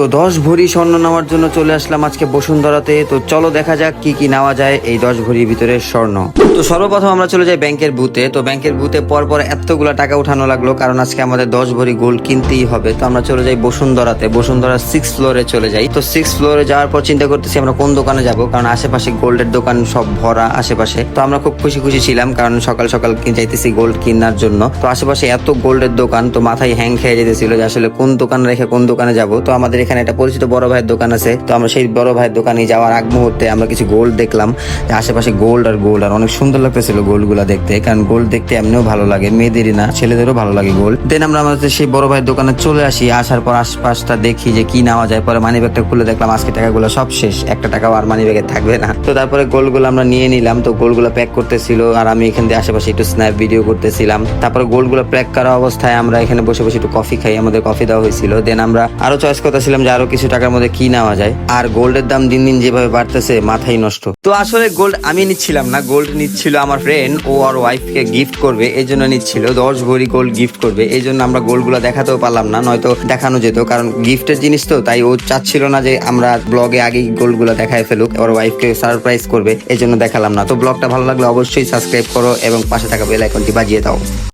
তো দশ ভরি স্বর্ণ নেওয়ার জন্য চলে আসলাম আজকে বসুন্ধরাতে। তো চলো দেখা যাক কি কি নেওয়া যায় এই দশ ভরির ভিতরে স্বর্ণ। তো সর্বপ্রথম আমরা চলে যাই ব্যাংকের বুথে। তো ব্যাংকের বুথে পরপর এতগুলা টাকা উঠানো লাগল, কারণ আজকে আমাদের দশ ভরি গোল্ড কিনতেই হবে। তো আমরা চলে যাই বসুন্ধরাতে। বসুন্ধরা সিক্স ফ্লোরে চলে যাই। তো সিক্স ফ্লোরে যাওয়ার পর চিন্তা করতেছি আমরা কোন দোকানে যাব, কারণ আশেপাশে গোল্ডের দোকান সব ভরা আশেপাশে। তো আমরা খুব খুশি খুশি ছিলাম, কারণ সকাল সকাল যাইতেছি গোল্ড কেনার জন্য। তো আশেপাশে এত গোল্ডের দোকান, তো মাথায় হ্যাং খেয়ে যেতেছিল যে আসলে কোন দোকান রেখে কোন দোকানে যাব। তো আমাদের এখানে একটা পরিচিত বড় ভাইয়ের দোকান আছে। তো আমরা সেই বড় ভাইয়ের দোকানে যাওয়ার আগ মুহূর্তে আমরা কিছু গোল্ড দেখলাম। আশেপাশে গোল্ড আর গোল্ড, আর অনেক সুন্দর লাগতেছিল গোল্ডগুলা দেখতে। কারণ গোল্ড দেখতে এমনিও ভালো লাগে, মেয়েদেরই না, ছেলেদেরও ভালো লাগে গোল্ড। দেন আমরা আমাদের সেই বড় ভাইয়ের দোকানে চলে আসি। আসার পর আশপাশটা দেখি যে কি নেওয়া যায়। পরে মানি ব্যাগটা খুলে দেখলাম আজকে টাকাগুলো সব শেষ। একটা টাকাও আর মানি ব্যাগে থাকবে না। তো তারপরে গোল্ডগুলো আমরা নিয়ে নিলাম। তো গোল্ডগুলো প্যাক করতেছিল, আর আমি এখান দিয়ে আশেপাশে একটু স্ন্যাপ ভিডিও করতেছিলাম। তারপরে গোল্ডগুলো প্যাক করা অবস্থায় আমরা এখানে বসে বসে একটু কফি খাই। আমাদের কফি দেওয়া হয়েছিল। দেন আমরা আরও চয়েস করতেছিলাম যে আরও কিছু টাকার মধ্যে কি নেওয়া যায়। আর গোল্ডের দাম দিন দিন যেভাবে বাড়তেছে মাথাই নষ্ট। তো আসলে গোল্ড আমি নিচ্ছিলাম না। গোল্ড নিচ্ছিল আমার ফ্রেন্ড ও আর ওয়াইফকে গিফট করবে, এই জন্য নিচ্ছিল। দশ ভরি গোল্ড গিফট করবে, এই জন্য আমরা গোল্ডগুলো দেখাতেও পারলাম না, নয়তো দেখানো যেত। কারণ গিফটের জিনিস তো, তাই ও চাচ্ছিল না যে আমরা ব্লগে আগেই গোল্ডগুলো দেখায় ফেলুক, ওর ওয়াইফকে সারপ্রাইজ করবে, এই জন্য দেখালাম না। তো ব্লগটা ভালো লাগলে অবশ্যই সাবস্ক্রাইব করো এবং পাশে থাকা বেল আইকনটি বাজিয়ে দাও।